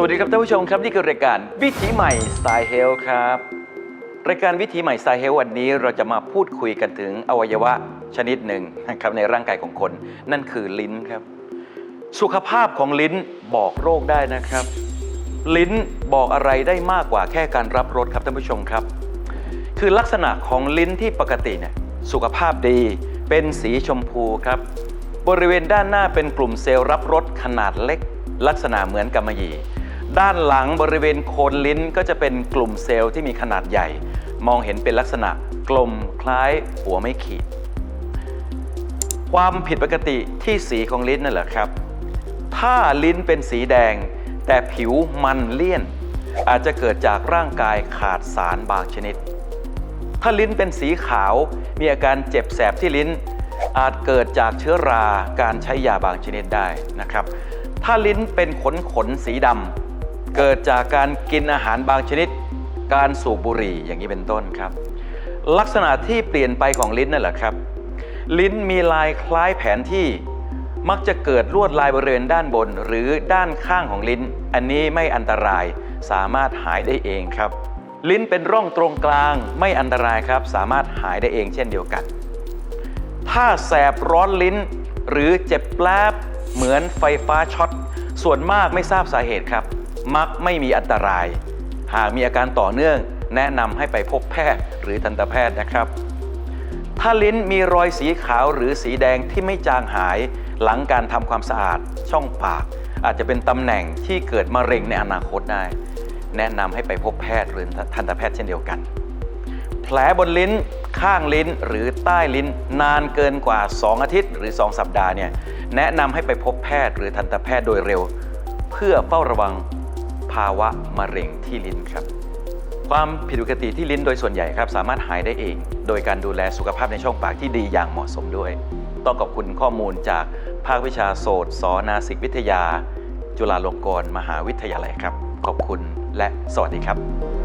สวัสดีครับท่านผู้ชมครับนี่คือรายการวิถีใหม่สไตล์เฮลครับ รายการวิถีใหม่สไตล์เฮลวันนี้เราจะมาพูดคุยกันถึงอวัยวะชนิดหนึ่งนะครับในร่างกายของคน นั่นคือลิ้นครับ สุขภาพของลิ้นบอกโรคได้นะครับ ลิ้นบอกอะไรได้มากกว่าแค่การรับรสครับท่านผู้ชมครับ คือลักษณะของลิ้นที่ปกติเนี่ยสุขภาพดีเป็นสีชมพูครับ บริเวณด้านหน้าเป็นกลุ่มเซลล์รับรสขนาดเล็ก ลักษณะเหมือนกำมะหยี่ ด้านหลังบริเวณโคนลิ้นก็จะเป็นกลุ่มเซลล์ที่มีขนาดใหญ่ มองเห็นเป็นลักษณะกลมคล้ายหัวไม่ขีด ความผิดปกติที่สีของลิ้นนั่นแหละครับ ถ้าลิ้นเป็นสีแดง แต่ผิวมันเลี่ยน อาจจะเกิดจากร่างกายขาดสารบางชนิด ถ้าลิ้นเป็นสีขาว มีอาการเจ็บแสบที่ลิ้น อาจเกิดจากเชื้อราการใช้ยาบางชนิดได้นะครับ ถ้าลิ้นเป็นขนขนสีดำ เกิดจากการกินอาหารบางชนิด การสูบบุหรี่อย่างนี้เป็นต้นครับ ลักษณะที่เปลี่ยนไปของลิ้นนั่นแหละครับ ลิ้นมีลายคล้ายแผนที่มักจะเกิดลวดลายบริเวณด้านบน หรือด้านข้างของลิ้น อันนี้ไม่อันตรายสามารถหายได้เองครับ ลิ้นเป็นร่องตรงกลางไม่อันตรายครับ สามารถหายได้เองเช่นเดียวกัน ถ้าแสบร้อนลิ้น หรือเจ็บแปลบเหมือนไฟฟ้าช็อตส่วนมากไม่ทราบสาเหตุครับ มักไม่มีอันตราย หากมีอาการต่อเนื่องแนะนำให้ไปพบแพทย์หรือทันตแพทย์นะครับ ถ้าลิ้นมีรอยสีขาวหรือสีแดงที่ไม่จางหาย หลังการทำความสะอาดช่องปาก อาจจะเป็นตำแหน่งที่เกิดมะเร็งในอนาคตได้ แนะนำให้ไปพบแพทย์หรือทันตแพทย์เช่นเดียวกัน แผลบนลิ้นข้างลิ้นหรือใต้ลิ้นนานเกินกว่า 2 อาทิตย์หรือ 2 สัปดาห์เนี่ยแนะนำให้ไปพบแพทย์หรือทันตแพทย์โดยเร็ว เพื่อเฝ้าระวังาวะมะเร็งที่ลิ้นครับ ความผิดปกติที่ลิ้นโดยส่วนใหญ่ครับ สามารถหายได้เอง โดยการดูแลสุขภาพในช่องปากที่ดีอย่างเหมาะสมด้วย ต้องขอบคุณข้อมูลจากภาควิชาโสตสนาสิกวิทยา จุฬาลงกรณ์มหาวิทยาลัยครับ ขอบคุณและสวัสดีครับ